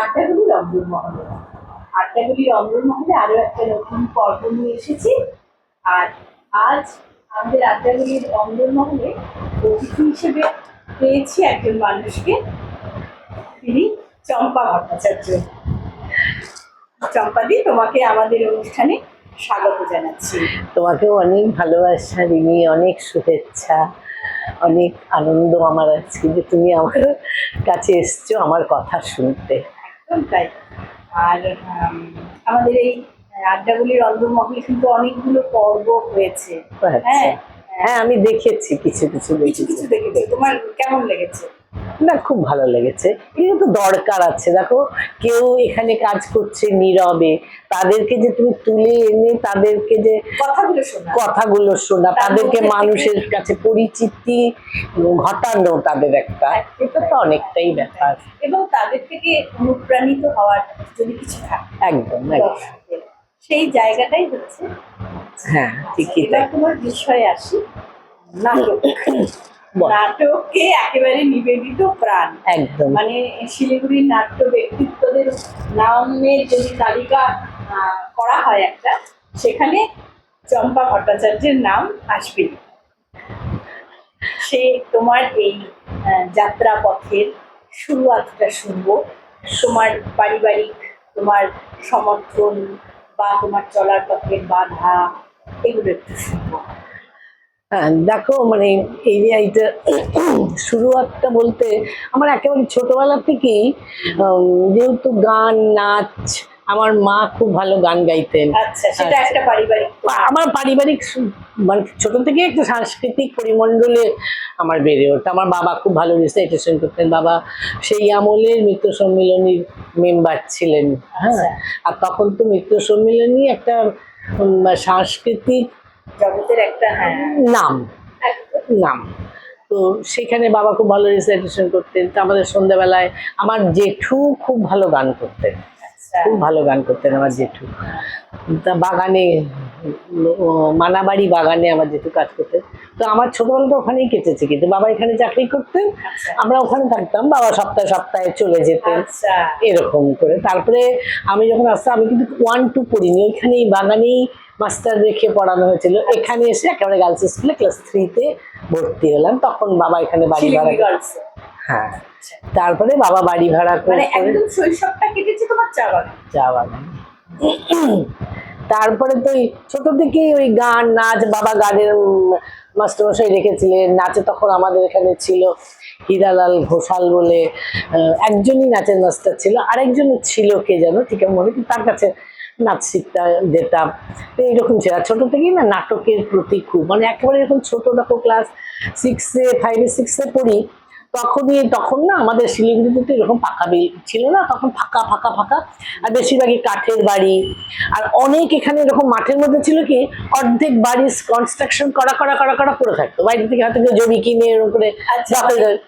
আড্ডাগুলি রঙ্গন মহলে। আড্ডাগুলি রঙ্গন মহলে, আরও একটা নতুন পর্ব নিয়ে এসেছি। আর আজ আমাদের আড্ডাগুলির রঙ্গন মহলে অতিথি হিসেবে পেয়েছি একজন মানুষকে। তিনি চম্পা ভট্টাচার্য। চম্পাদি তোমাকে আমাদের অনুষ্ঠানে স্বাগত জানাচ্ছি। তোমাকেও অনেক ভালোবাসা, রিমি, অনেক শুভেচ্ছা, অনেক আনন্দ আমার আজকে যে তুমি আমার কাছে এসছো আমার কথা শুনতে। একদম তাই। আর আমাদের এই আড্ডাগুলির অন্ধমহলে কিন্তু অনেকগুলো পর্ব হয়েছে। হ্যাঁ? হ্যাঁ আমি দেখেছি কিছু কিছু কিছু দেখেছি। কিছু দেখেছি। তোমার কেমন লেগেছে? না খুব ভালো লেগেছে। এগুলো তো দরকার আছে। দেখো কেউ এখানে কাজ করছে নীরবে। তাদেরকে যে তুমি তুলে এনে তাদেরকে যে কথাগুলো শোনা। কথাগুলো শোনা তাদেরকে মানুষের কাছে পরিচিতি ঘটানো তাদের একটা। এটা তো অনেকটাই ব্যাপার। এবং তাদের থেকে অনুপ্রাণিত হওয়ার যদি কিছু থাকে একদম একদম। সেই জায়গাটাই হচ্ছে হ্যাঁ ঠিকই তাই। তোমার বিষয়ে আসি। নাটক। নাটককে একেবারে নিবেদিত প্রাণ। একদম। মানে শিলিগুড়ির নাট্য ব্যক্তিত্বদের নামের যদি তালিকা করা হয় একটা সেখানে চম্পা ভট্টাচার্যের নাম আসবে। সে তোমার এই যাত্রা পথের শুরুয়াতটা শুনব। তোমার পারিবারিক তোমার সমর্থন বা তোমার চলার পথের বাধা এগুলো একটু শুনব। দেখো মানে এই যে এইটা শুরুয়াতটা বলতে আমার একেবারে ছোটবেলা থেকেই যেহেতু গান নাচ আমার মা খুব ভালো গান গাইতেন। আচ্ছা সেটা একটা পারিবারিক আমার পারিবারিক মানে ছোট থেকে একটা সাংস্কৃতিক পরিমণ্ডলে আমার বেড়ে ওঠা। আমার বাবা খুব ভালো রিসাইটেশন করতেন। বাবা সেই আমলের মিত্র সম্মিলনীর মেম্বার ছিলেন। হ্যাঁ আচ্ছা। আর তখন তো মিত্র সম্মিলনী একটা সাংস্কৃতিক জগতের একটা নাম। নাম। তো সেখানে বাবা খুব ভালো রিসাইটেশন করতেন। তো আমাদের সন্ধ্যাবেলায় আমার জেঠু খুব ভালো গান করতেন। আচ্ছা। খুব ভালো গান করতেন আমার জেঠু। তা বাগানে মানাবাড়ি বাগানে আমার জেঠু কাজ করতেন। তো আমার ছোটবেলাটা ওখানেই কেটেছে কিন্তু বাবা এখানে চাকরি করতেন। আচ্ছা। আমরা ওখানে থাকতাম বাবা সপ্তাহে সপ্তাহে চলে যেতেন। আচ্ছা। এরকম করে। তারপরে আমি যখন আসতাম আমি কিন্তু ওয়ান টু পড়িনি। ওইখানেই বাগানেই মাস্টার রেখে পড়ানো হয়েছিল। এখানে এসে একেবারে গার্লস স্কুলে ক্লাস থ্রিতে ভর্তি হলাম। তখন বাবা এখানে বাড়ি ভাড়া হ্যাঁ। তারপরে বাবা বাড়ি ভাড়া করে মানে একদম শৈশবটা কেটেছে তোমার চা বাগানে? চা বাগান। তারপরে তো ওই ছোট থেকেই ওই গান নাচ বাবা গানের মাস্টারমশাই রেখেছিলেন। নাচে তখন আমাদের এখানে ছিল হীরালাল ঘোষাল বলে একজনই নাচের মাস্টার ছিল। আরেকজন ছিল কে যেন ঠিক মনে তার কাছে নাচ শিখতে যেতাম তো এইরকম ছিল। ছোট থেকেই না নাটকের প্রতি খুব মানে একেবারে এরকম ছোট দেখো ক্লাস সিক্সে ফাইভে সিক্সে পড়ি তখনই তখন না আমাদের শিলিগুড়িতে তো এরকম পাকা বিল ছিল না তখন ফাঁকা ফাঁকা ফাঁকা। আর বেশিরভাগই কাঠের বাড়ি। আর অনেক এখানে এরকম মাঠের মধ্যে ছিল কি অর্ধেক বাড়ি কনস্ট্রাকশন করা করা করা করা পড়ে থাকতো। বাইরে থেকে হয়তো কেউ জমি কিনে এরকম করে আচ্ছা। করে-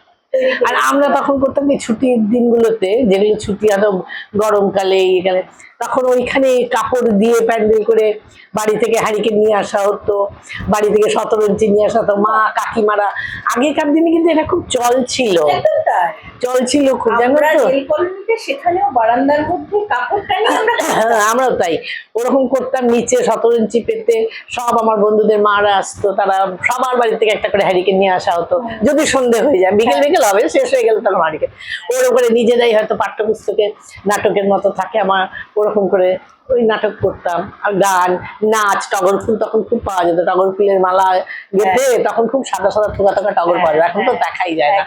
আর আমরা তখন করতাম কি ছুটির দিনগুলোতে যেগুলো ছুটি হয়তো গরমকালে এখানে তখন ওইখানে কাপড় দিয়ে প্যান্ডেল করে বাড়ি থেকে হারিকে নিয়ে আসা হতো বাড়ি থেকে সতেরো ইঞ্চি নিয়ে আসা হতো মা কাকিমারা। আগেকার দিনে কিন্তু এটা খুব চল ছিল। চল ছিল খুব সেখানেও বারান্দার মধ্যে হ্যাঁ, আমরাও তাই। ওরকম করতাম নিচে সতেরো ইঞ্চি পেতে সব আমার বন্ধুদের মারা আসতো তারা সবার বাড়ি থেকে একটা করে হ্যারিকেন নিয়ে আসা হতো। যদি সন্ধে হয়ে যায় বিকেল বিকেল হবে শেষ হয়ে গেল তখন হ্যারিকেন ওরকম করে নিজেরাই হয়তো পাঠ্যপুস্তকে নাটকের মতো থাকে আমার ওরকম করে ওই নাটক করতাম। আর গান নাচ টগর ফুল তখন খুব পাওয়া যেত। টগর ফুলের মালা গেঁথে তখন খুব সাদা সাদা থোকা থোকা টগর পাওয়া যায় এখন তো দেখাই যায় না।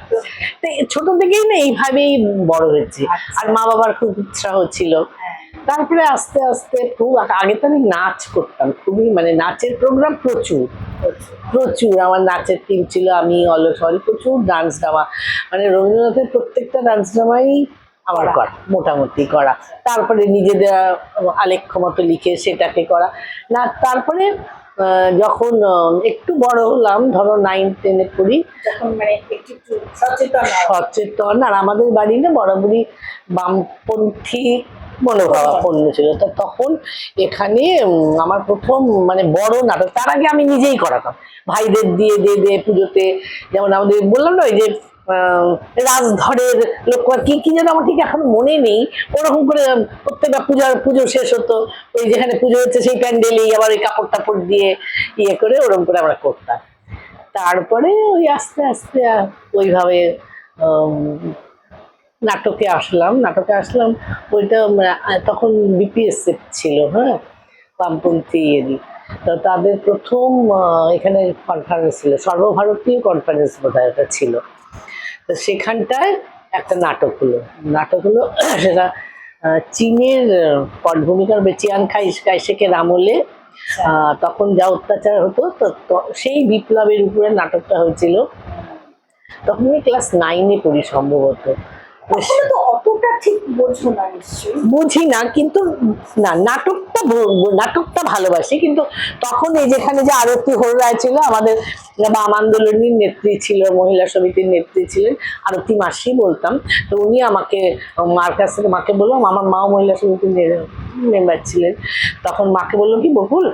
তো ছোট থেকেই না এইভাবেই বড় হয়েছে। আর মা বাবার খুব উৎসাহ ছিল। হ্যাঁ। তারপরে আস্তে আস্তে খুব আগে তো আমি নাচ করতাম। খুবই মানে নাচের প্রোগ্রাম প্রচুর। প্রচুর। আমার নাচের টিম ছিল আমি অলসল প্রচুর ডান্স ড্রামা মানে রবীন্দ্রনাথের প্রত্যেকটা ডান্স ড্রামাই আমার করা মোটামুটি করা। তারপরে নিজেদের আলেখ্য মতো লিখে সেটাকে করা। না তারপরে যখন একটু বড় হলাম ধরো নাইন টেনে পড়ি মানে সচেতন সচেতন। আর আমাদের বাড়ি না বরাবরই বামপন্থী মনোভাবাপন্ন ছিল। তা তখন এখানে আমার প্রথম মানে বড় নাটক তার আগে আমি নিজেই করাতাম। ভাইদের দিয়ে দিয়ে দিয়ে পুজোতে যেমন আমাদের বললাম না ওই যে রাজধরের লোক কি কি যেন আমার ঠিক এখন মনে নেই। ওরকম করে প্রত্যেকটা পূজার, পুজো শেষ হতো। ওই যেখানে পুজো হচ্ছে সেই প্যান্ডেলেই আবার ওই কাপড় টাপড় দিয়ে ইয়ে করে ওরকম করে আমরা করতাম। তারপরে ওই আস্তে আস্তে ওইভাবে নাটকে আসলাম নাটকে আসলাম। ওইটা তখন বিপিএসএফ ছিল হ্যাঁ? বামপন্থী তো তাদের প্রথম এখানে কনফারেন্স ছিল, সর্বভারতীয় কনফারেন্স বোধ হয় ছিল। তো সেখানটায় একটা নাটক হলো। নাটক হলো সেটা চীনের পটভূমিকার বেচিয়াং খাই কাইশেকের আমলে আহ, তখন যা অত্যাচার হতো তো সেই বিপ্লবের উপরে নাটকটা হয়েছিল। তখন আমি ক্লাস নাইনে পড়ি সম্ভবত। অতটা ঠিক বোঝো না নিশ্চয়ই। বুঝি না, কিন্তু না, নাটকটা নাটকটা ভালোবাসি, কিন্তু তখন এই যেখানে যে আরতি হল ছিল, আমাদের বাম আন্দোলনের নেত্রী ছিল, মহিলা সমিতির নেত্রী ছিলেন, আরতি মাসি বলতাম, তো উনি আমাকে, মার কাছ থেকে মাকে বললাম, আমার মাও মহিলা সমিতির মেম্বার ছিলেন। তখন মাকে বলল কি বকুল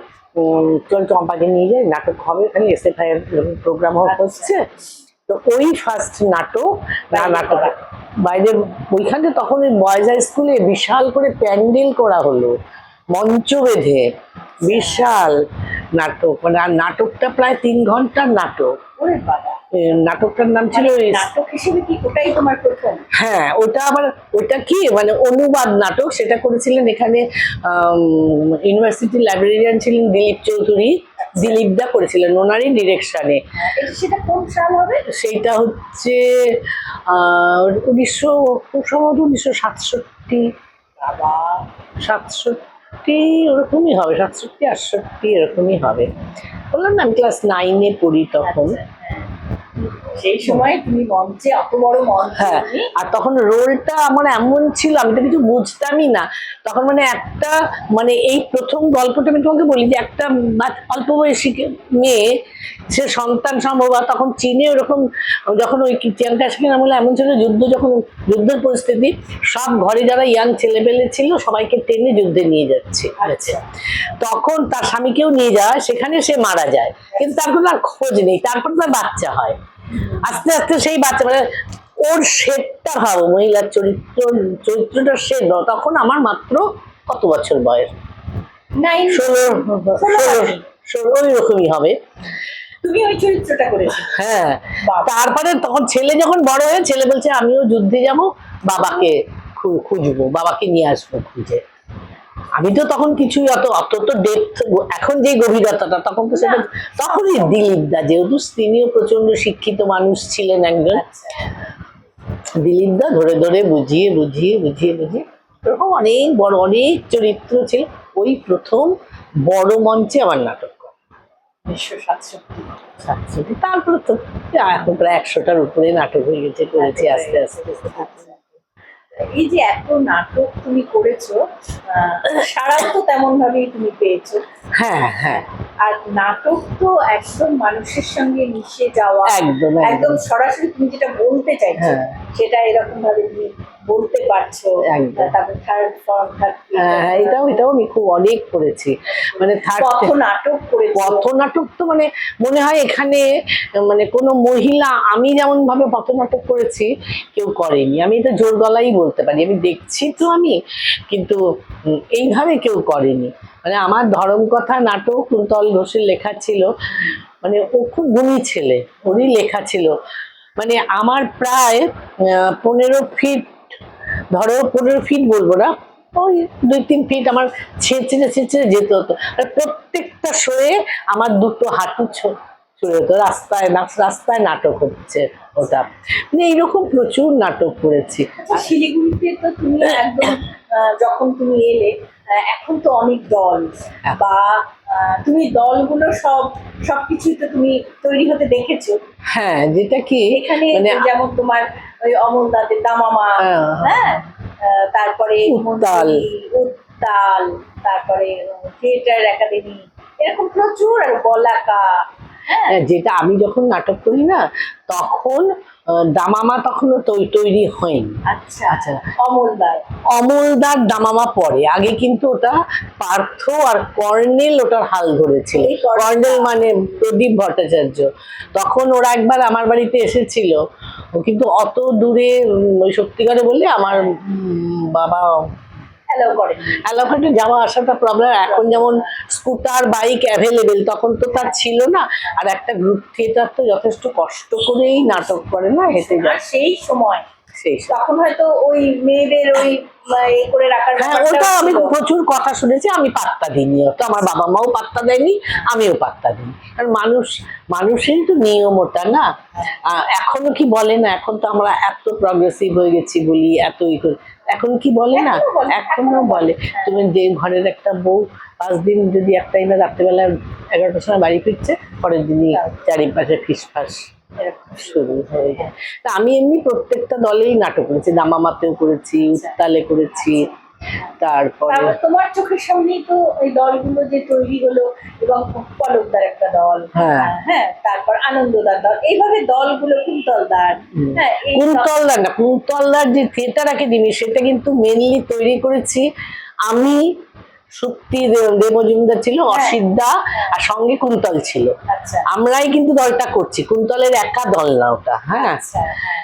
চল চম্পাকে নিয়ে যাই, নাটক হবে এখানে এসে ফাইয়ের প্রোগ্রাম হচ্ছে। তো ওই ফার্স্ট নাটক নাটক বাইরে ওইখানে তখন ওই বয়েজ হাই স্কুলে বিশাল করে প্যান্ডেল করা হলো মঞ্চ বেঁধে বিশাল নাটক। মানে আর নাটকটা প্রায় তিন ঘণ্টার নাটক। নাটকটার নাম ছিল মানে নাটক হিসেবে কি ওটাই তোমার প্রথম? হ্যাঁ ওটা আবার ওটা কি? মানে অনুবাদ নাটক সেটা করেছিলেন এখানে ইউনিভার্সিটি লাইব্রেরিয়ান ছিলেন দিলীপ চৌধুরী। দিলীপ দা করেছিলেন ওনারই ডিরেকশানে সেটা কোন সাল হবে? সেইটা হচ্ছে উনিশশো খুব সম্ভবত উনিশশো সাতষট্টি। সাতষট্টি ওরকমই হবে সাতষট্টি আটষট্টি এরকমই হবে। বললাম না আমি ক্লাস নাইনে পড়ি তখন। আচ্ছা, হ্যাঁ। সেই সময় তুমি মঞ্চে অত বড় মঞ্চ হ্যাঁ আর তখন রোলটা আমার এমন ছিল আমি তো কিছু বুঝতামই না। তখন মানে একটা মানে এই প্রথম গল্পটা আমি তোমাকে বলি যে একটা বাচ- অল্প বয়সী মেয়ে সে সন্তান সম্ভব তখন চীনে ওরকম যখন ওই চিয়াংকা সেখানে আমলে এমন ছিল যুদ্ধ যখন যুদ্ধের পরিস্থিতি সব ঘরে যারা ইয়াং ছেলেপেলে ছিল সবাইকে টেনে যুদ্ধে নিয়ে যাচ্ছে। আচ্ছা। তখন তার স্বামীকেও নিয়ে যায় সেখানে সে মারা যায়। কিন্তু তারপর তার কোনো আর খোঁজ নেই তারপর তার বাচ্চা হয়। আস্তে আস্তে সেই বাচ্চা মানে ওর শেডটা ভাবো মহিলার চরিত্র চরিত্রটা শেড তখন আমার মাত্র কত বছর বয়স? ষোলো ষোলো ষোলো ওই রকমই হবে। তুমি ওই চরিত্রটা করেছ। হ্যাঁ তারপরে তখন ছেলে যখন বড় হয়ে ছেলে বলছে আমিও যুদ্ধে যাব বাবাকে খুঁজবো বাবাকে নিয়ে আসব খুঁজে। আমি তো তখন কিছুই অত অত তো ডেপথ এখন যে গভীরতাটা, তখন তো সেটা তখনই দিলীপ দা যেহেতু তিনিও প্রচণ্ড শিক্ষিত মানুষ ছিলেন একজন দিলীপ দা ধরে ধরে বুঝিয়ে বুঝিয়ে বুঝিয়ে বুঝিয়ে এরকম অনেক বড়, অনেক চরিত্র ছিল ওই প্রথম বড় মঞ্চে আমার নাটক। তারপরে তো, এখন প্রায় একশোটার উপরে নাটক হয়ে গেছে, করেছি আস্তে আস্তে। এই যে এত নাটক তুমি করেছ আহ, সারাও তো তেমন ভাবেই তুমি পেয়েছ হ্যাঁ হ্যাঁ আর নাটক তো একদম মানুষের সঙ্গে মিশে যাওয়া একদম, একদম। একদম সরাসরি তুমি যেটা বলতে চাইছো হ্যাঁ। সেটা এরকম ভাবে তুমি বলতে পারছ। তারপর থার্ড ফর্ম হ্যাঁ, হ্যাঁ, এটাও এটাও আমি খুব অনেক করেছি। মানে থার্ড নাটক করেছ? পথনাটক তো মানে মনে হয় এখানে মানে কোনো মহিলা আমি যেমন ভাবে পথনাটক করেছি কেউ করেনি। আমি এটা জোর গলাই বলতে পারি। আমি দেখছি তো আমি কিন্তু এইভাবে কেউ করেনি। মানে আমার ধরম কথা নাটক কুন্তল ঘোষের লেখা ছিল মানে ও খুব গুণী ছেলে ওরই লেখা ছিল। মানে আমার প্রায় পনেরো ফিট ধরো পনেরো ফিট বলব না ওই দুই তিন ফিট আমার ছেঁচড়ে ছেঁচড়ে যেতে হতো। আর প্রত্যেকটা শোয়ে আমার দুটো হাঁটু হতো রাস্তায় না- রাস্তায় নাটক হচ্ছে ওটা। মানে এইরকম প্রচুর নাটক করেছি। শিলিগুড়িতে তো তুমি একদম যখন তুমি এলে এখন তো অনেক দল বা আহ, তুমি দলগুলো সব সবকিছুই তো তুমি তৈরি হতে দেখেছ হ্যাঁ যেটা কি এখানে মানে যেমন তোমার ওই অমল দাদের দামামা হ্যাঁ। হ্যাঁ আহ, তারপরে উত্তাল। উত্তাল তারপরে থিয়েটার একাডেমি এরকম প্রচুর আর বলাকা হ্যাঁ, যেটা আমি যখন নাটক করি না তখন দামামা তখনও তৈরি হয়নি। আচ্ছা আচ্ছা। অমলদার অমলদার দামামা পরে। আগে কিন্তু ওটা পার্থ আর কর্নেল ওটার হাল ধরেছিল। কর্নেল- মানে প্রদীপ ভট্টাচার্য। তখন ওরা একবার আমার বাড়িতে এসেছিল। কিন্তু অত দূরে ওই সত্যিকারে বললে আমার বাবা অ্যালাউ করেন যাওয়া আসাটা প্রবলেম এখন যেমন স্কুটার বাইক অ্যাভেলেবেল তখন তো তার ছিল না। আর একটা গ্রুপ থিয়েটার তো যথেষ্ট কষ্ট করেই নাটক করে না হেঁটে যায়। সেই সময় তখন হয়তো ওই মেয়েদের ওই করে রাখার হ্যাঁ ওটা আমি প্রচুর কথা শুনেছি আমি পাত্তা দিইনি। ওটা আমার বাবা মাও পাত্তা দেয়নি আমিও পাত্তা দিই কারণ মানুষ মানুষের তো নিয়ম ওটা না। আহ, এখনও কি বলে না এখন তো আমরা এত প্রগ্রেসিভ হয়ে গেছি বলি এত ই করে। এখন কি বলে না? এখনও বলে, তুমি যে ঘরের একটা বউ পাঁচ দিন যদি একটা না রাত্রেবেলা এগারোটার সময় বাড়ি ফিরছে পরের দিনই চারিপাশে ফিসফাস। শুরু হয়ে যায়। তা আমি এমনি প্রত্যেকটা দলেই নাটক করেছি দামামাতেও করেছি উত্তালে করেছি। তারপরে তোমার চোখের সামনেই তো এই দলগুলো যে তৈরি হলো এবং পলকদার একটা দল। হ্যাঁ। হ্যাঁ তারপর আনন্দদার দল। এইভাবে দলগুলো কুন্তলদার। হ্যাঁ কুন্তলদার না কুন্তলদার যে থিয়েটার একাডেমি সেটা কিন্তু মেনলি তৈরি করেছি আমি শক্তি দে- দেব মজুমদার ছিল অসিদ্ধা আর সঙ্গে কুন্তল ছিল। আচ্ছা। আমরাই কিন্তু দলটা করছি কুন্তলের একা দল না ওটা হ্যাঁ। আচ্ছা হ্যাঁ।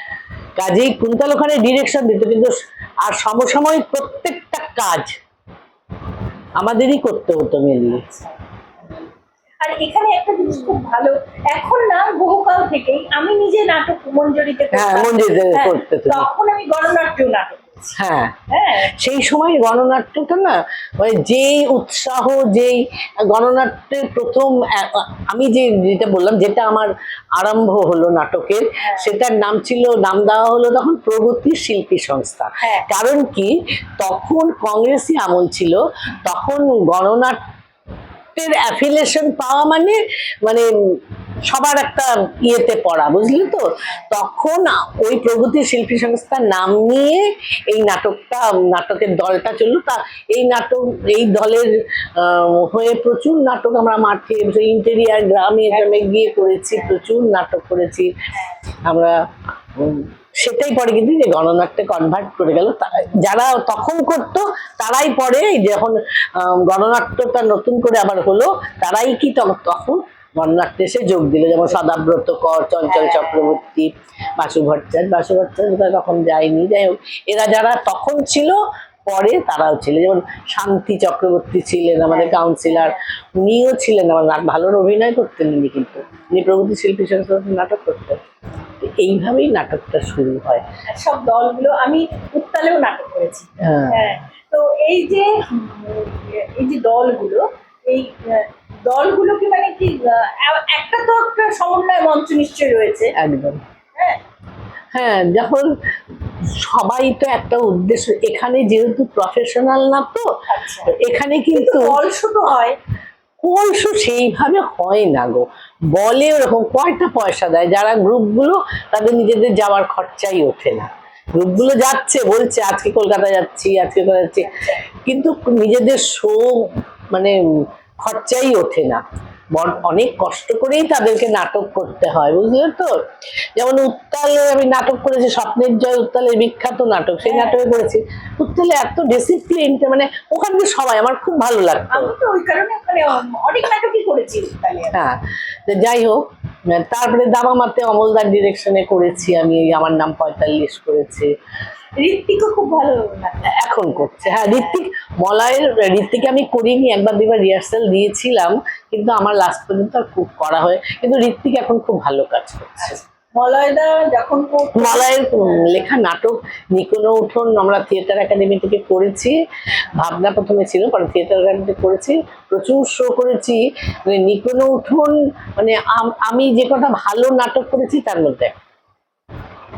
কাজেই কুন্তল ওখানে ডিরেকশন দিত কিন্তু আর সমসাময়িক প্রত্যেকটা কাজ আমাদেরই করতে হতো মেনলি আর এখানে একটা জিনিস খুব ভালো এখন না বহুকাল থেকেই আমি নিজে নাটক মঞ্জুরিতে হ্যাঁ, মঞ্জুরিতে হ্যাঁ। তখন আমি গণনাট্য নাটক হ্যাঁ। হ্যাঁ। সেই সময় গণনাট্যটা না মানে যেই উৎসাহ যেই গণনাট্যের প্রথম আমি যে যেটা বললাম যেটা আমার আরম্ভ হলো নাটকের সেটার নাম ছিল নাম দেওয়া হলো তখন প্রগতি শিল্পী সংস্থা। হ্যাঁ। কারণ কি? তখন কংগ্রেসই আমল ছিল তখন গণনাট্যের অ্যাফিলিয়েশন পাওয়া মানে মানে সবার একটা ইয়েতে পড়া, বুঝলি তো? তখন ওই প্রগতি শিল্পী সংস্থার নাম নিয়ে এই নাটকটা, নাটকের দলটা চলল। তা এই নাটক, এই দলের হয়ে প্রচুর নাটক আমরা মাঠে ইন্টেরিয়ার গ্রামে গ্রামে গিয়ে করেছি, প্রচুর নাটক করেছি। আমরা সেটাই পরে কিন্তু যে গণনাট্যে কনভার্ট করে গেল। যারা তখন করতো, তারাই পরে যখন গণনাট্যটা নতুন করে আবার হলো, তারাই কি তখন গণনাট্যে এসে যোগ দিল। যেমন সদাব্রত কর, চঞ্চল চক্রবর্তী বাসু ভট্টাচার্য বাসু ভট্টাচার্য তখন যায়নি। যাই হোক, এরা যারা তখন ছিল, পরে তারাও ছিল। যেমন শান্তি চক্রবর্তী ছিলেন আমাদের কাউন্সিলর উনিও ছিলেন। আমার ভালো অভিনয় করতেন উনি কিন্তু। উনি প্রগতি শিল্পী নাটক করতেন। তো এইভাবেই নাটকটা শুরু হয়। সব দলগুলো আমি উত্তালেও নাটক করেছি। হ্যাঁ। হ্যাঁ তো এই যে এই যে দলগুলো এই আহ, দলগুলো কি মানে কি একটা তো একটা সমন্বয় মঞ্চ নিশ্চয়ই রয়েছে। একদম। হ্যাঁ। হ্যাঁ যখন সবাই তো একটা উদ্দেশ্য এখানে যেহেতু প্রফেশনাল না তো আচ্ছা। এখানে কিন্তু হয়। কলসু সেইভাবে হয় না গো। বলে ওরকম কয়টা পয়সা দেয়, যারা গ্রুপগুলো তাদের নিজেদের যাওয়ার খরচাই ওঠে না। গ্রুপগুলো যাচ্ছে, বলছে, আজকে কলকাতা যাচ্ছি, আজকে কলকাতা যাচ্ছি। কিন্তু নিজেদের শো মানে খরচাই ওঠে না। অনেক কষ্ট করেই তাদেরকে নাটক করতে হয় বুঝলে তো? যেমন উত্তালে আমি নাটক করেছি স্বপ্নের জয় উত্তালের বিখ্যাত নাটক সেই নাটকে করেছি। উত্তালে এত ডিসিপ্লিন মানে ওখানে সবাই আমার খুব ভালো লাগতো। আমি তো ওই কারণে অনেক নাটকই করেছি উত্তালে। হ্যাঁ যাই হোক তারপরে দামামাতে অমলদার ডিরেকশনে করেছি আমি আমার নাম পঁয়তাল্লিশ করেছি। ঋত্বিকও খুব ভালো এখন করছে। হ্যাঁ ঋত্বিক মলয়ের ঋত্বিকে আমি করিনি একবার দুবার রিহার্সাল দিয়েছিলাম কিন্তু আমার লাস্ট পর্যন্ত আর খুব করা হয়। কিন্তু ঋত্বিক এখন খুব ভালো কাজ করছে। মলয়দা যখন মলয়ের লেখা নাটক নিকোনো উঠোন আমরা থিয়েটার একাডেমি থেকে করেছি ভাবনা প্রথমে ছিল পরে থিয়েটার একাডেমি করেছি প্রচুর শো করেছি। মানে নিকোনো উঠোন মানে আমি যে কটা ভালো নাটক করেছি তার মধ্যে একটা।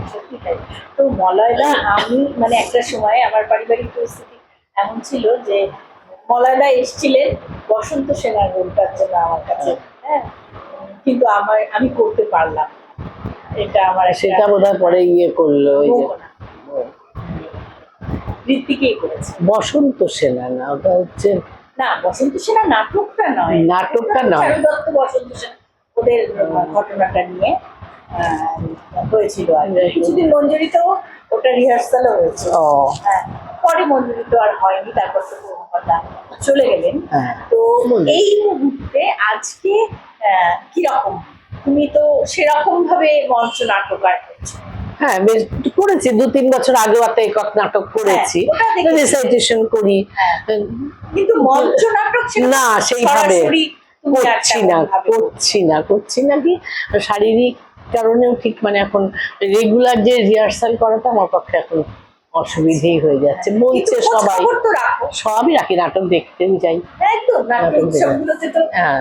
সত্যি তাই। তো মলয়দা আমি মানে একটা সময় আমার পারিবারিক পরিস্থিতি এমন ছিল যে মলয়দা এসেছিলেন বসন্ত সেনার রোলটার জন্য আমার কাছে হ্যাঁ? কিন্তু আমার আমি করতে পারলাম এটা আমার সেটা বোধহয় পরে ইয়ে করল ওই যে ঋত্বিকেই করেছে। বসন্ত সেনা না ওটা হচ্ছে না বসন্ত সেনা নাটকটা নয়। নাটকটা নয়। বসন্ত সেনা ওদের ঘটনাটা নিয়ে। হয়েছিল আর কি। কিছুদিন মঞ্জুরিতেও ওটা রিহার্সালও হয়েছে ও। হ্যাঁ পরে মঞ্জুরি তো আর হয়নি তারপর তো কথা চলে গেলেন। হ্যাঁ। তো এই মুহূর্তে আজকে কীরকম? তুমি তো সেরকম ভাবে মঞ্চ নাটকার হচ্ছে হ্যাঁ বেশ করেছি। দু তিন বছর আগেও একটা একক নাটক করেছি। হ্যাঁ, রিসাইটেশন করি। হ্যাঁ। কিন্তু মঞ্চ নাটক না সেইভাবে আর করছি না করছি না করছি না কি? শারীরিক কারণেও ঠিক মানে এখন রেগুলার যে রিহার্সাল করাটা আমার পক্ষে এখন অসুবিধেই হয়ে যাচ্ছে। বলছে সবাই। তো সবই রাখি নাটক দেখতেও যাই। তো হ্যাঁ।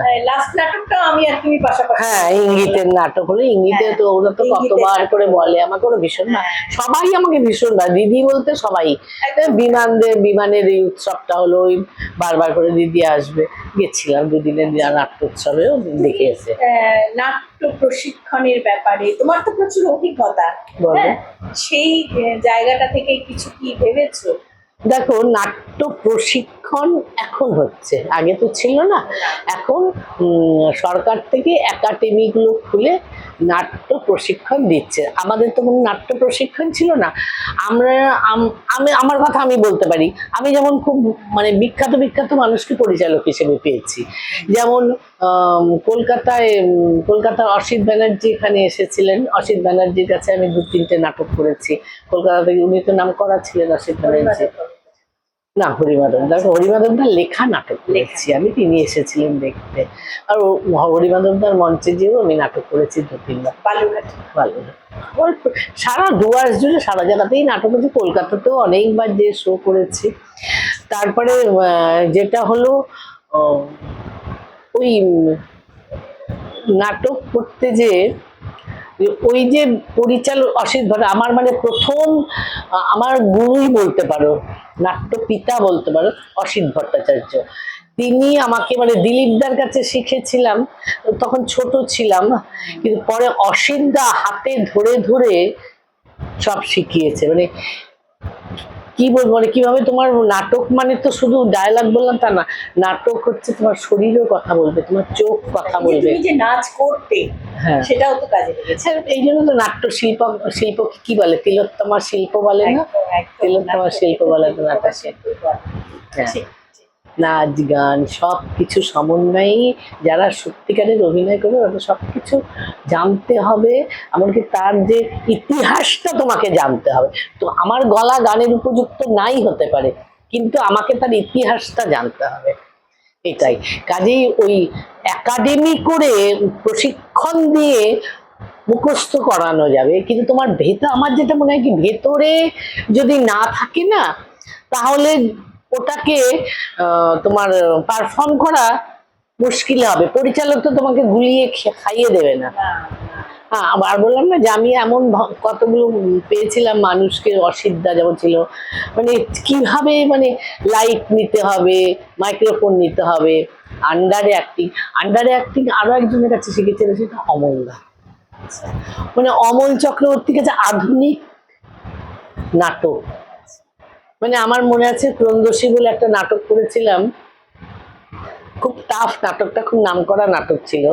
হ্যাঁ ইঙ্গিতের নাটক হলো ইঙ্গিতে হ্যাঁ, তো ওরা তো কতবার করে বলে আমাকে ওরা ভীষণ না। হ্যাঁ। সবাই আমাকে ভীষণ না দিদি বলতে সবাই। বিমানদের বিমানের এই উৎসবটা হলো ওই বারবার করে দিদি আসবে। গেছিলাম দুদিনের নাট্য উৎসবেও দেখে এসে। নাট্য প্রশিক্ষণের ব্যাপারে তোমার তো প্রচুর অভিজ্ঞতা। হ্যাঁ সেই জায়গাটা থেকে কিছু কি ভেবেছো? দেখো নাট্য প্রশিক্ষণ এখন হচ্ছে। আগে তো ছিল না। এখন সরকার থেকে একাডেমি গুলো খুলে নাট্য প্রশিক্ষণ দিচ্ছে। আমাদের তো কোনো নাট্য প্রশিক্ষণ ছিল না। আমরা, আমি আমার কথা আমি বলতে পারি। আমি যেমন খুব মানে বিখ্যাত বিখ্যাত মানুষকে পরিচালক হিসেবে পেয়েছি। যেমন কলকাতায় কলকাতার অসিত ব্যানার্জি এখানে এসেছিলেন। অসিত ব্যানার্জির কাছে আমি দু তিনটে নাটক করেছি। কলকাতা থেকে উনি তো নাম করা ছিলেন অসিত ব্যানার্জি। না হরিমাধব দেখো হরিমাধবদার লেখা নাটক করেছি আমি, তিনি এসেছিলেন দেখতে। আর ও- হরিমাধবদার মঞ্চে যেও আমি নাটক করেছি দু তিনবার। বালুঘাট ওর সারা ডুয়ার্স জুড়ে, সারা জায়গাতেই নাটক হচ্ছে কলকাতাতেও অনেকবার যে শো করেছি। তারপরে যেটা হলো ওই নাটক করতে যে ওই যে পরিচালক অসিত ভট্ট, আমার মানে প্রথম, আমার গুরুই বলতে পারো, নাট্য পিতা বলতে পারো অসিত ভট্টাচার্য। তিনি আমাকে মানে দিলীপদার কাছে শিখেছিলাম, তখন ছোট ছিলাম, কিন্তু পরে অসিতদা হাতে ধরে ধরে সব শিখিয়েছে। মানে কি বলব মানে কীভাবে তোমার নাটক মানে তো শুধু ডায়লগ বললাম তা না নাটক হচ্ছে তোমার শরীরও কথা বলবে তোমার চোখ কথা বলবে। যে নাচ করতে হ্যাঁ। সেটাও তো কাজে লেগেছে। হ্যাঁ, এই জন্য তো নাট্য শিল্প শিল্প কি বলে তিলোত্তমা শিল্প বলে না। তিলোত্তমা শিল্প বলে তো নাটক। শিল্প। নাচ, গান সব কিছু সমন্বয়েই যারা সত্যিকারের অভিনয় করবে তাদের সব কিছু জানতে হবে। এমনকি তার যে ইতিহাসটা তোমাকে জানতে হবে। তো আমার গলা গানের উপযুক্ত নাই হতে পারে, কিন্তু আমাকে তার ইতিহাসটা জানতে হবে। এটাই। কাজেই ওই একাডেমি করে প্রশিক্ষণ দিয়ে মুখস্থ করানো যাবে। কিন্তু তোমার ভেতর, আমার যেটা মনে হয় কি, ভেতরে যদি না থাকে না, তাহলে ওটাকে তোমার পারফর্ম করা মুশকিল হবে। পরিচালক তো তোমাকে গুলিয়ে খাইয়ে দেবে না। হ্যাঁ আবার বললাম না যে আমি এমন কতগুলো পেয়েছিলাম মানুষকে অসিদ্ধা যেমন ছিল। মানে কীভাবে মানে লাইট নিতে হবে মাইক্রোফোন নিতে হবে আন্ডারে অ্যাক্টিং আন্ডারে অ্যাক্টিং আরও একজনের কাছে শিখেছিল সেটা অমলদা মানে অমল চক্রবর্তীর কাছে আধুনিক নাটক। মানে আমার মনে আছে ক্রন্দশী বলে একটা নাটক করেছিলাম। খুব টাফ নাটকটা, খুব নামকরা নাটক ছিল।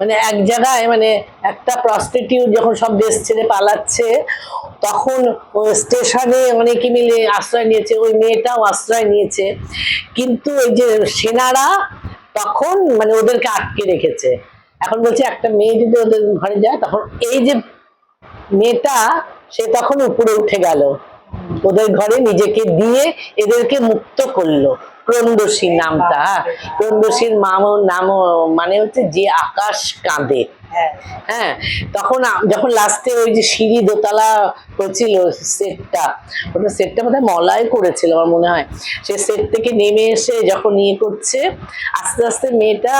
মানে এক জায়গায় মানে একটা প্রস্টিটিউট যখন সব দেশ ছেড়ে পালাচ্ছে, তখন স্টেশনে অনেকে মিলে আশ্রয় নিয়েছে, ওই মেয়েটাও আশ্রয় নিয়েছে। কিন্তু ওই যে সেনারা তখন মানে ওদেরকে আটকে রেখেছে। এখন বলছে একটা মেয়ে যদি ওদের ঘরে যায়, তখন এই যে মেয়েটা, সে তখন উপরে উঠে গেল। ওদের ঘরে নিজেকে দিয়ে এদেরকে মুক্ত করল। ক্রন্দশী নামটা। হ্যাঁ। ক্রন্দশীর মাম নাম মানে হচ্ছে যে আকাশ কাঁদে। হ্যাঁ। হ্যাঁ তখন যখন লাস্টে ওই যে সিঁড়ি দোতলা হচ্ছিল সেটটা ওটা সেটটা বোধহয় মলায় করেছিল আমার মনে হয়। সে সেট থেকে নেমে এসে যখন ইয়ে করছে আস্তে আস্তে মেয়েটা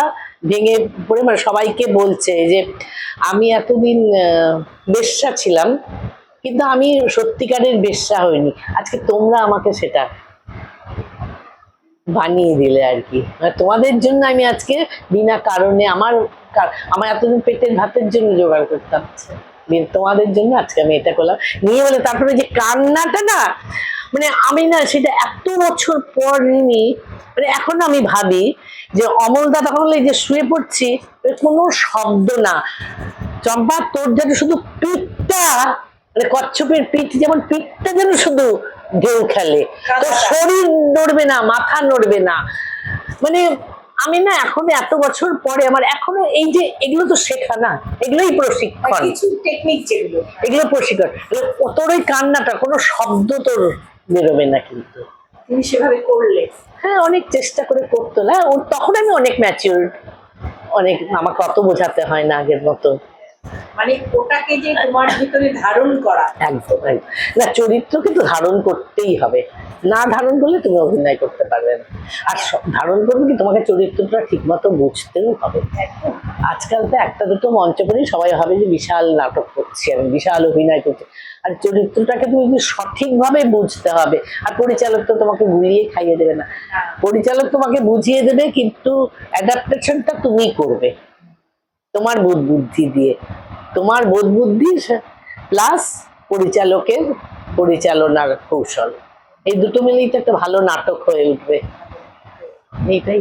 ভেঙে পড়ে মানে সবাইকে বলছে যে আমি এতদিন বেশ্যা ছিলাম কিন্তু আমি সত্যিকারের বেশ্যা হইনি। আজকে তোমরা আমাকে সেটা বানিয়ে দিলে আর কি। মানে তোমাদের জন্য আমি আজকে বিনা কারণে আমার আমার এতদিন পেটের ভাতের জন্য জোগাড় করতাম। তোমাদের জন্য আজকে আমি এটা করলাম। নিয়ে বলে তারপরে যে কান্নাটা না মানে আমি না সেটা এত বছর পর নিনি মানে এখন আমি ভাবি যে অমলদা তখন এই যে শুয়ে পড়ছি কোনো শব্দ না। চম্পা, তোর যাতে শুধু পিঠটা মানে কচ্ছপের পিঠ যেমন পিঠটা যেন শুধু ঢেউ খেলে কাঁথাটা। শরীর নড়বে না মাথা নড়বে না। মানে আমি না এখন এত বছর পরে আমার এখনও এই যে এগুলো তো শেখা না এগুলোই প্রশিক্ষণ। কিছু টেকনিক যেগুলো। এগুলো প্রশিক্ষণ। তোর ওই কান্নাটা কোনো শব্দ তোর বেরোবে না কিন্তু। তুমি সেভাবে করলে। হ্যাঁ অনেক চেষ্টা করে করতো না। তখন আমি অনেক ম্যাচিউর অনেক আমাকে অত বোঝাতে হয় না আগের মতো। মানে ওটাকে যে তোমার ভিতরে ধারণ করা। একদম। না চরিত্রকে তো ধারণ করতেই হবে। না ধারণ করলে তুমি অভিনয় করতে পারবে না। আর ধারণ করবে কি তোমাকে চরিত্রটা ঠিকমতো বুঝতেও হবে। আজকাল তো একটা দুটো মঞ্চ করেই সবাই ভাবে যে বিশাল নাটক করছি আমি বিশাল অভিনয় করছি। আর চরিত্রটাকে তুমি যদি সঠিকভাবে বুঝতে হবে আর পরিচালক তো তোমাকে গুলিয়ে খাইয়ে দেবে না। হ্যাঁ। পরিচালক তোমাকে বুঝিয়ে দেবে কিন্তু অ্যাডাপ্টেশনটা তুমি করবে। তোমার বোধ বুদ্ধি দিয়ে। তোমার বোধ বুদ্ধি প্লাস পরিচালকের পরিচালনার কৌশল। এই দুটো মিলেই তো একটা ভালো নাটক হয়ে উঠবে। এইটাই।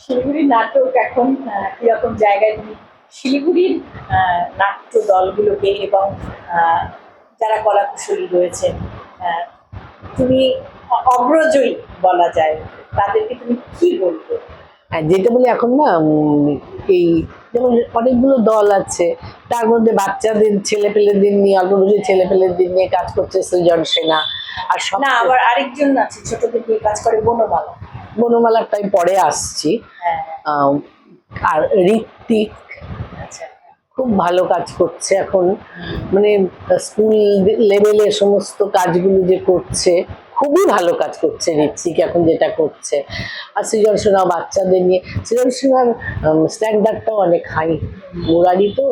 শিলিগুড়ির নাটক এখন কীরকম জায়গায় তুমি শিলিগুড়ির নাট্য দলগুলোকে এবং যারা কলাকুশলী রয়েছেন আহ, তুমি অগ্রজয়ী বলা যায় তাদেরকে তুমি কি বলবে? যেটা বলি এখন না এই যেমন অনেকগুলো দল আছে তার মধ্যে বাচ্চাদের ছেলে পেলেদের নিয়ে অল্প বয়সী ছেলে পেলেদের নিয়ে কাজ করছে সৃজন সেনা। আর সব না আবার আরেকজন আছে ছোটদের নিয়ে কাজ করে বনমালা। বনমালাটাই পরে আসছি। হ্যাঁ আর ঋত্বিক আচ্ছা খুব ভালো কাজ করছে এখন। মানে স্কুল লেভেলে সমস্ত কাজগুলো যে করছে খুবই ভালো কাজ করছে ঋত্বিক এখন যেটা করছে। আর সৃজন সোনা বাচ্চাদের নিয়ে সৃজন সোনার স্ট্যান্ডার্ডটাও অনেক হাই মুরারি তো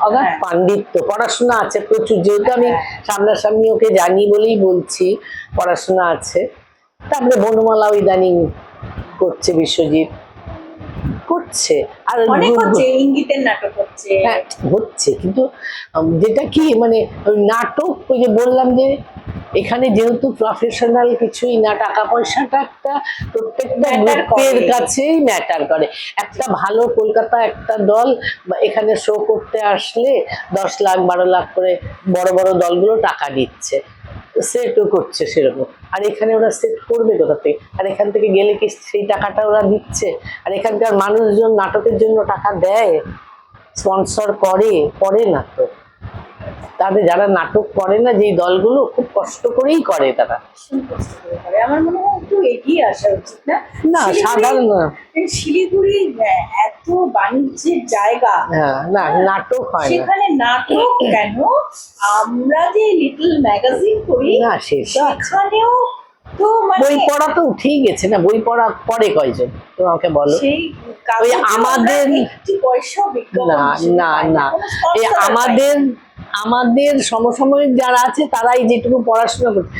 অগাধ হ্যাঁ। পাণ্ডিত্য পড়াশোনা আছে প্রচুর। যেহেতু আমি হ্যাঁ। সামনাসামনি ওকে জানি বলেই বলছি পড়াশোনা আছে। তারপরে বনমালাও ইদানিং করছে বিশ্বজিৎ। করছে। আর অনেক হচ্ছে ইঙ্গিতের নাটক হচ্ছে। হ্যাঁ হচ্ছে। কিন্তু যেটা কি মানে ওই নাটক ওই যে বললাম যে এখানে যেহেতু প্রফেশনাল কিছুই না টাকা পয়সাটা একটা প্রত্যেকটা গ্রুপের কাছেই ম্যাটার করে। একটা ভালো কলকাতা একটা দল বা এখানে শো করতে আসলে দশ লাখ বারো লাখ করে বড় বড় দলগুলো টাকা দিচ্ছে। সেটও করছে সেরকম। আর এখানে ওরা সেট করবে কোথা থেকে? আর এখান থেকে গেলে কি সেই টাকাটা ওরা দিচ্ছে? আর এখানকার মানুষজন নাটকের জন্য টাকা দেয়? স্পন্সর করে? করে না তো। তাদের যারা নাটক করে না যেই দলগুলো খুব কষ্ট করেই করে তারা। আমার মনে হয় একটু এগিয়ে আসা উচিত না? না সাধারণ শিলিগুড়ি এত বাণিজ্যের জায়গা। হ্যাঁ না নাটক হয় না। সেখানে নাটক কেন? আমরা যে লিটল ম্যাগাজিন করি না সেখানেও তো মানে বই পড়া তো উঠেই গেছে না বই পড়া পড়ে কয়জন? তুমি আমাকে বলো। আমাদের- পয়সা না না না? এই না। আমাদের আমাদের সমসাময়িক যারা আছে তারাই যেটুকু পড়াশোনা করছে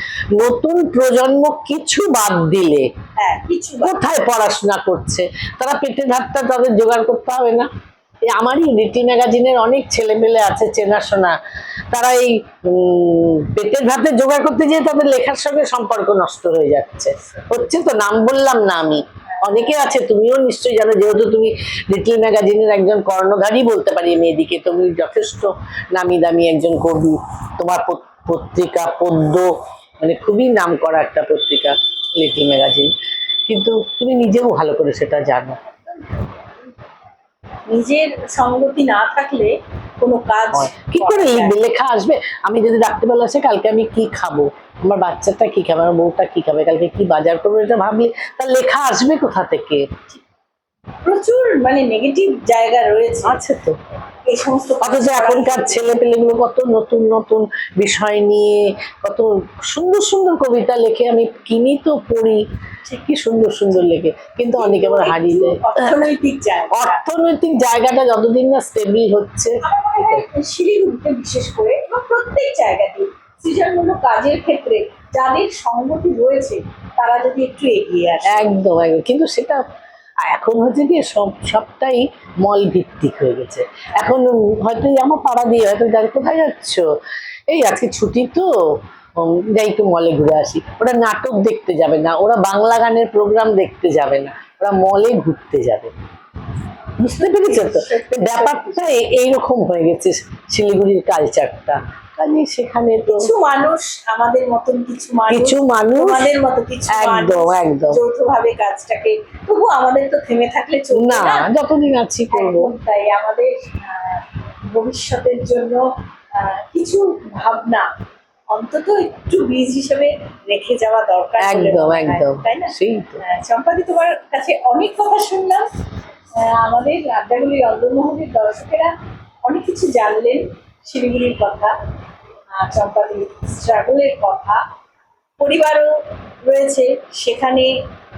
নতুন প্রজন্ম কিছু বাদ দিলে হ্যাঁ কোথায় পড়াশোনা করছে? তারা পেটের ভাতটা তাদের জোগাড় করতে হবে না। এই আমারই রিটি ম্যাগাজিনের অনেক ছেলেমেলে আছে চেনাশোনা তারা এই পেটের ভাতে জোগাড় করতে গিয়ে তাদের লেখার সঙ্গে সম্পর্ক নষ্ট হয়ে যাচ্ছে। হচ্ছে তো নাম বললাম না আমি। অনেকে আছে, তুমিও নিশ্চয়ই জানো, যেহেতু তুমি লিটল ম্যাগাজিনের একজন কর্ণধারী বলতে পারি মেয়েদিকে, তুমি যথেষ্ট নামি দামি একজন কবি। তোমার পত্রিকা পদ্য মানে খুবই নাম করা একটা পত্রিকা লিটল ম্যাগাজিন কিন্তু তুমি নিজেও ভালো করে সেটা জানো। নিজের সঙ্গতি না থাকলে কোনো কাজ কি করে লেখা আসবে? আমি যদি রাত্রিবেলা আসে কালকে আমি কি খাব? আমার বাচ্চাটা কি খাবে? আমার বউটা কি খাবে? কালকে কি বাজার করব এটা ভাবলে তার লেখা আসবে কোথা থেকে? প্রচুর মানে নেগেটিভ জায়গা রয়েছে। আছে তো। এই সমস্ত অথচ এখনকার ছেলে পেলেগুলো কত নতুন নতুন বিষয় নিয়ে কত সুন্দর সুন্দর কবিতা লেখে। আমি কিনি তো পড়ি। কি সুন্দর সুন্দর লেখে কিন্তু অনেকে আবার হারিয়ে যায়। অর্থনৈতিক জায়গা। অর্থনৈতিক জায়গাটা যতদিন না স্টেবল হচ্ছে। শিলিগুড়িতে বিশেষ করে প্রত্যেক জায়গাতেই সৃজনমূলক কাজের ক্ষেত্রে যাদের সঙ্গতি রয়েছে তারা যদি একটু এগিয়ে আসে। একদম একদম। কিন্তু সেটা এখন হচ্ছে কি সব সবটাই মল ভিত্তিক হয়ে গেছে। এখন হয়তো আমার পাড়া দিয়ে হয়তো যার কোথায় যাচ্ছ? এই আজকে ছুটি তো। যাই একটু মলে ঘুরে আসি। ওরা নাটক দেখতে যাবে না ওরা বাংলা গানের প্রোগ্রাম দেখতে যাবে না ওরা মলে ঘুরতে যাবে। বুঝতে পেরেছ তো? ব্যাপারটা এইরকম হয়ে গেছে শিলিগুড়ির কালচারটা কাজে সেখানে তো কিছু মানুষ আমাদের মতন কিছু মানুষ কিছু মানুষ তোমাদের মতো কিছু একদম, একদম। যৌথভাবে কাজটাকে তবু আমাদের তো থেমে থাকলে চলবে না যতদিন আছি করব। তাই আমাদের ভবিষ্যতের জন্য কিছু ভাবনা অন্তত একটু বীজ হিসেবে রেখে যাওয়া দরকার একদম একদম। তাই না? সেই চম্পাদি তোমার কাছে অনেক কথা শুনলাম। আমাদের আড্ডাগুলির অন্দরমহলের দর্শকেরা অনেক কিছু জানলেন শিলিগুড়ির কথা আহ, চম্পাদির স্ট্রাগলের কথা। পরিবারও রয়েছে সেখানে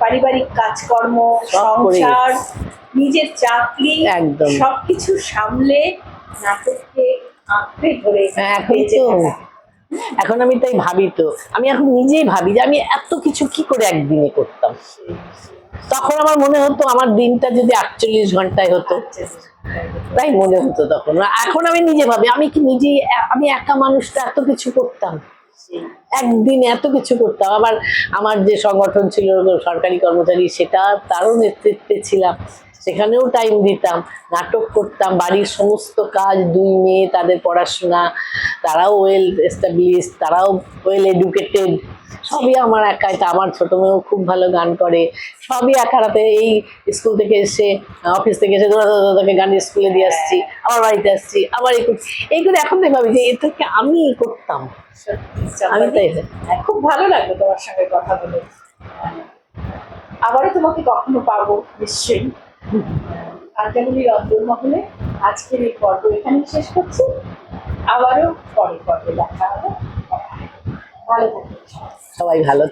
পারিবারিক কাজকর্ম সংসার নিজের চাকরি। সবকিছু সামলে নাটককে আঁকড়ে ধরে হ্যাঁ, বেঁচে থাকা। এখন আমি তাই ভাবি তো, আমি এখন নিজেই ভাবি যে আমি এত কিছু কি করে একদিনে করতাম? তখন আমার মনে হতো আমার দিনটা যদি আটচল্লিশ ঘন্টায় হতো। তাই মনে হতো তখন। এখন আমি নিজে ভাবি, আমি কি নিজে আমি একা মানুষটা এত কিছু করতাম? একদিন এত কিছু করতাম। আবার আমার যে সংগঠন ছিল, সরকারি কর্মচারী, সেটা তারও নেতৃত্বে ছিলাম। সেখানেও টাইম দিতাম নাটক করতাম বাড়ির সমস্ত কাজ দুই মেয়ে তাদের পড়াশোনা তারাও ওয়েল এস্টাবলিশ তারাও ওয়েল এডুকেটেড সবই আমার একাই। তা আমার ছোট মেয়েও খুব ভালো গান করে সবই একা রাতে এই স্কুল থেকে এসে অফিস থেকে এসে দৌড়াতে গানের স্কুলে দিয়ে আসছি আবার বাড়িতে আসছি আবার এই করছি। এইগুলো এখন দেখে ভাবি যে এটাকে আমি করতাম। আমি তাই হ্যাঁ, খুব ভালো লাগল তোমার সঙ্গে কথা বলে। আবারও তোমাকে কখনো পাবো নিশ্চয়ই। আড্ডাগুলির অন্তর্মহলে আজকের এই পর্ব এখানে শেষ করছি। আবারও পরের পর্বে দেখা হবে। ভালো থাকবে সবাই ভালো